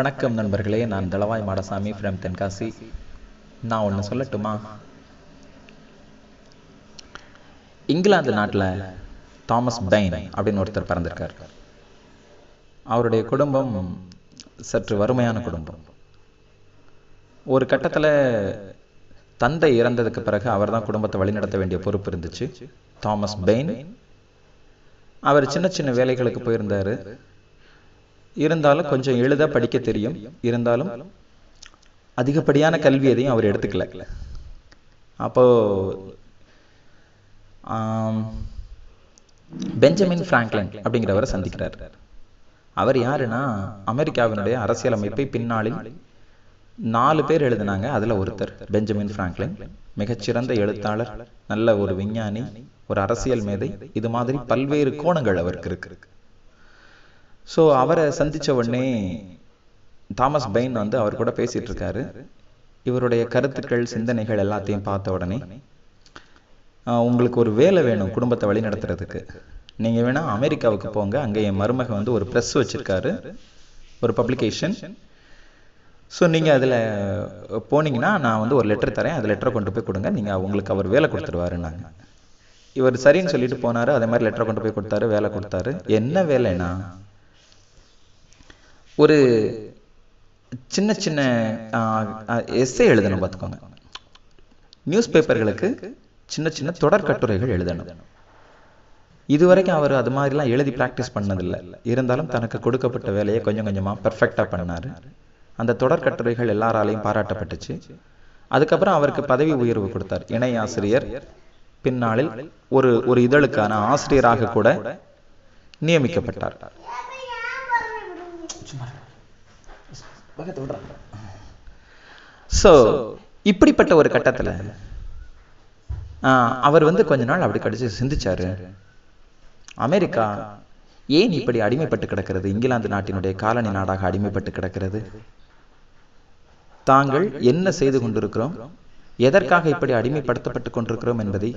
வணக்கம் நண்பர்களே நான் தளவாய் மாடசாமி ஃப்ரம் தென்காசி. நான் ஒன்று சொல்லட்டுமா? இங்கிலாந்து நாட்டில் தாமஸ் பைன் அப்படின்னு ஒருத்தர் பிறந்திருக்கார். அவருடைய குடும்பம் சற்று வறுமையான குடும்பம். ஒரு கட்டத்தில் தந்தை இறந்ததுக்கு பிறகு அவர் தான் குடும்பத்தை வழிநடத்த வேண்டிய பொறுப்பு இருந்துச்சு. தாமஸ் பெயின் அவர் சின்ன சின்ன வேலைகளுக்கு போயிருந்தாரு. இருந்தாலும் கொஞ்சம் எழுத படிக்க தெரியும். இருந்தாலும் அதிகப்படியான கல்வி எதையும் அவர் எடுத்துக்கல. அப்போ பெஞ்சமின் பிராங்க்லின் அப்படிங்கிறவரை சந்திக்கிறார். அவர் யாருன்னா அமெரிக்காவினுடைய அரசியலமைப்பை பின்னாளில் நாலு பேர் எழுதினாங்க. அதுல ஒருத்தர் பெஞ்சமின் பிராங்க்லின் மிகச்சிறந்த எழுத்தாளர் நல்ல ஒரு விஞ்ஞானி ஒரு அரசியல் மேதை. இது மாதிரி பல்வேறு கோணங்கள் அவருக்கு இருக்கு. ஸோ அவரை சந்தித்த உடனே தாமஸ் பெயின் வந்து அவர் கூட பேசிகிட்டு இருக்காரு இவருடைய கருத்துக்கள் சிந்தனைகள் எல்லாத்தையும் பார்த்த உடனே உங்களுக்கு ஒரு வேலை வேணும் குடும்பத்தை வழி நடத்துறதுக்கு. நீங்கள் வேணால் அமெரிக்காவுக்கு போங்க. அங்கே என் மருமக வந்து ஒரு ப்ரெஸ் வச்சுருக்காரு. ஒரு பப்ளிகேஷன் ஸோ நீங்கள் அதில் போனீங்கன்னா நான் வந்து ஒரு லெட்டர் தரேன். அது லெட்டரை கொண்டு போய் கொடுங்க. நீங்கள் உங்களுக்கு அவர் வேலை கொடுத்துருவாருன்னாங்க. இவர் சரின்னு சொல்லிட்டு போனாரு. அதே மாதிரி லெட்டரை கொண்டு போய் கொடுத்தாரு வேலை கொடுத்தாரு. என்ன வேலைன்னா ஒரு சின்ன சின்ன எஸ்ஸே எழுதணும் பார்த்துக்கோங்க. நியூஸ் பேப்பர்களுக்கு சின்ன சின்ன தொடர் கட்டுரைகள் எழுதணும். இதுவரைக்கும் அவர் அது மாதிரிலாம் எழுதி ப்ராக்டிஸ் பண்ணதில்லை. இருந்தாலும் தனக்கு கொடுக்கப்பட்ட வேலையை கொஞ்சம் கொஞ்சமாக பர்ஃபெக்டாக பண்ணார். அந்த தொடர் கட்டுரைகள் எல்லாராலையும் பாராட்டப்பட்டுச்சு. அதுக்கப்புறம் அவருக்கு பதவி உயர்வு கொடுத்தார். இணை ஆசிரியர். பின்னாளில் ஒரு ஒரு இதழுக்கான ஆசிரியராக கூட நியமிக்கப்பட்டார். ஸோ இப்படிப்பட்ட ஒரு கட்டத்துல அவர் வந்து கொஞ்ச நாள் அப்படி கடிச்சு சிந்திச்சாரு. அமெரிக்கா ஏன் இப்படி அடிமைப்பட்டு கிடக்கிறது? இங்கிலாந்து நாட்டினுடைய காலனி நாடாக அடிமைப்பட்டு கிடக்கிறது. தாங்கள் என்ன செய்து கொண்டிருக்கிறோம்? எதற்காக இப்படி அடிமைப்படுத்தப்பட்டு கொண்டிருக்கிறோம் என்பதை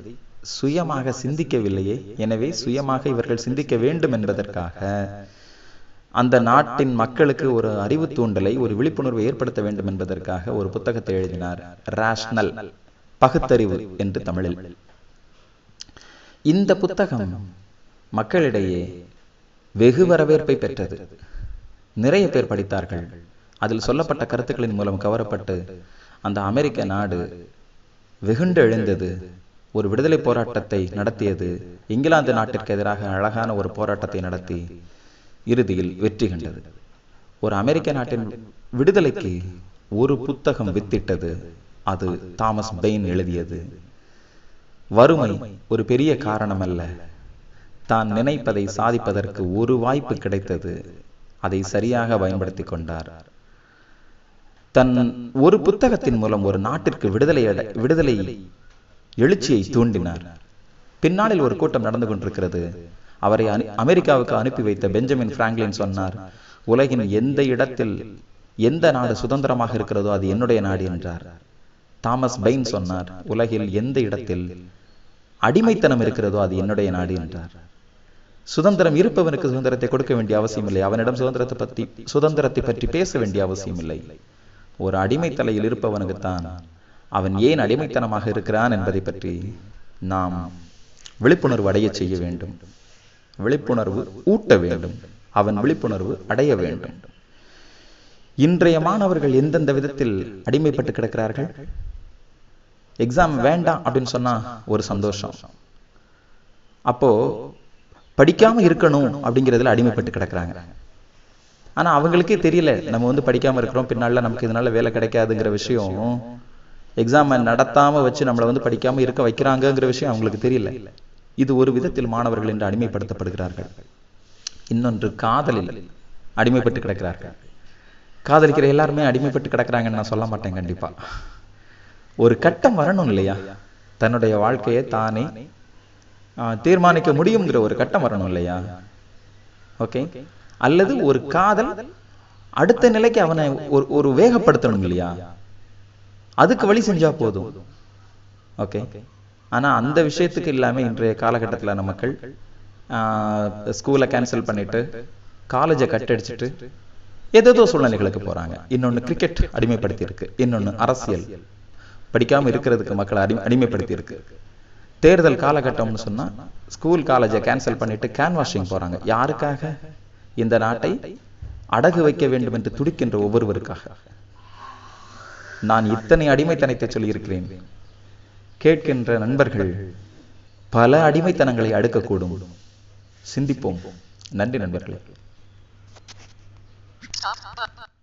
சுயமாக சிந்திக்கவில்லையே. எனவே சுயமாக இவர்கள் சிந்திக்க வேண்டும் என்பதற்காக அந்த நாட்டின் மக்களுக்கு ஒரு அறிவு தூண்டலை ஒரு விழிப்புணர்வை ஏற்படுத்த வேண்டும் என்பதற்காக ஒரு புத்தகத்தை எழுதினார். ரேஷனல் பகுத்தறிவு என்று தமிழில். இந்த புத்தகம் மக்களிடையே வெகு வரவேற்பை பெற்றது. நிறைய பேர் படித்தார்கள். அதில் சொல்லப்பட்ட கருத்துக்களின் மூலம் கவரப்பட்டு அந்த அமெரிக்க நாடு வெகுண்டு எழுந்தது. ஒரு விடுதலை போராட்டத்தை நடத்தியது. இங்கிலாந்து நாட்டிற்கு எதிராக அழகான ஒரு போராட்டத்தை நடத்தி இறுதியில் வெற்றி கண்டது. ஒரு அமெரிக்க நாட்டின் விடுதலைக்கு ஒரு புத்தகம் வித்திட்டது. அது தாமஸ் பெயின் எழுதியது. வறுமை ஒரு பெரிய காரணம் அல்ல தான் நினைப்பதை சாதிப்பதற்கு ஒரு வாய்ப்பு கிடைத்தது. அதை சரியாக பயன்படுத்திக் கொண்டார். தன் ஒரு புத்தகத்தின் மூலம் ஒரு நாட்டிற்கு விடுதலை அடை- விடுதலை எழுச்சியை தூண்டினார். பின்னாளில் ஒரு கூட்டம் நடந்து கொண்டிருக்கிறது. அவரை அமெரிக்காவுக்கு அனுப்பி வைத்த பெஞ்சமின் பிராங்க்லின் சொன்னார் உலகின் எந்த இடத்தில் எந்த நாடு சுதந்திரமாக இருக்கிறதோ அது என்னுடைய நாடு என்றார். தாமஸ் பெயின் சொன்னார் உலகில் எந்த இடத்தில் அடிமைத்தனம் இருக்கிறதோ அது என்னுடைய நாடு என்றார். சுதந்திரம் இருப்பவனுக்கு சுதந்திரத்தை கொடுக்க வேண்டிய அவசியம் இல்லை அவனிடம் சுதந்திரத்தை பற்றி சுதந்திரத்தை பற்றி பேச வேண்டிய அவசியம் இல்லை ஒரு அடிமை தலையில் இருப்பவனுக்குத்தான் அவன் ஏன் அடிமைத்தனமாக இருக்கிறான் என்பதை பற்றி நாம் விழிப்புணர்வு அடைய செய்ய வேண்டும். விழிப்புணர்வு ஊட்ட வேண்டும். அவன் விழிப்புணர்வு அடைய வேண்டும். இன்றைய மாணவர்கள் எந்தெந்த விதத்தில் அடிமைப்பட்டு கிடக்கிறார்கள்? எக்ஸாம் வேண்டாம் அப்படின்னு சொன்னா ஒரு சந்தோஷம். அப்போ படிக்காம இருக்கணும் அப்படிங்கிறதுல அடிமைப்பட்டு கிடக்குறாங்க. ஆனா அவங்களுக்கே தெரியல நம்ம வந்து படிக்காம இருக்கிறோம் பின்னால நமக்கு இதனால வேலை கிடைக்காதுங்கிற விஷயம். எக்ஸாம் நடத்தாம வச்சு நம்மளை வந்து படிக்காம இருக்க வைக்கிறாங்கங்கிற விஷயம் அவங்களுக்கு தெரியல. இது ஒரு விதத்தில் மாணவர்கள் என்று அடிமைப்படுத்தப்படுகிறார்கள். இன்னொன்று காதலில் அடிமைப்பட்டு கிடக்கிறார்கள். காதலிக்கிற எல்லாருமே அடிமைப்பட்டு கிடக்கிறாங்கன்னு நான் சொல்ல மாட்டேன் கண்டிப்பா. ஒரு கட்டம் வரணும் இல்லையா? தன்னுடைய வாழ்க்கையை தானே தீர்மானிக்க முடியுங்கிற ஒரு கட்டம் வரணும் இல்லையா? ஓகே? அல்லது ஒரு காதல் அடுத்த நிலைக்கு அவனை ஒரு ஒரு வேகப்படுத்தணும் இல்லையா? அதுக்கு வழி செஞ்சா போதும். ஓகே? ஆனால் அந்த விஷயத்துக்கு இல்லாமல் இன்றைய காலகட்டத்தில் நம்ம மக்கள் ஸ்கூலை கேன்சல் பண்ணிட்டு காலேஜை கட்டடிச்சிட்டு ஏதேதோ சூழ்நிலைகளுக்கு போகிறாங்க இன்னொன்று கிரிக்கெட் அடிமைப்படுத்தி இருக்கு அரசியல். படிக்காமல் இருக்கிறதுக்கு மக்களை அடி அடிமைப்படுத்தி இருக்கு தேர்தல் காலகட்டம்னு சொன்னால் ஸ்கூல் காலேஜை கேன்சல் பண்ணிட்டு கேன் வாஷிங் யாருக்காக? இந்த நாட்டை அடகு வைக்க வேண்டும் என்று துடிக்கின்ற ஒவ்வொருவருக்காக. நான் இத்தனை அடிமைத்தனத்தை சொல்லியிருக்கிறேன். கேட்கின்ற நண்பர்கள் பல அடிமைத்தனங்களை அடுக்கக்கூடும். சிந்திப்போம். நன்றி நண்பர்களே.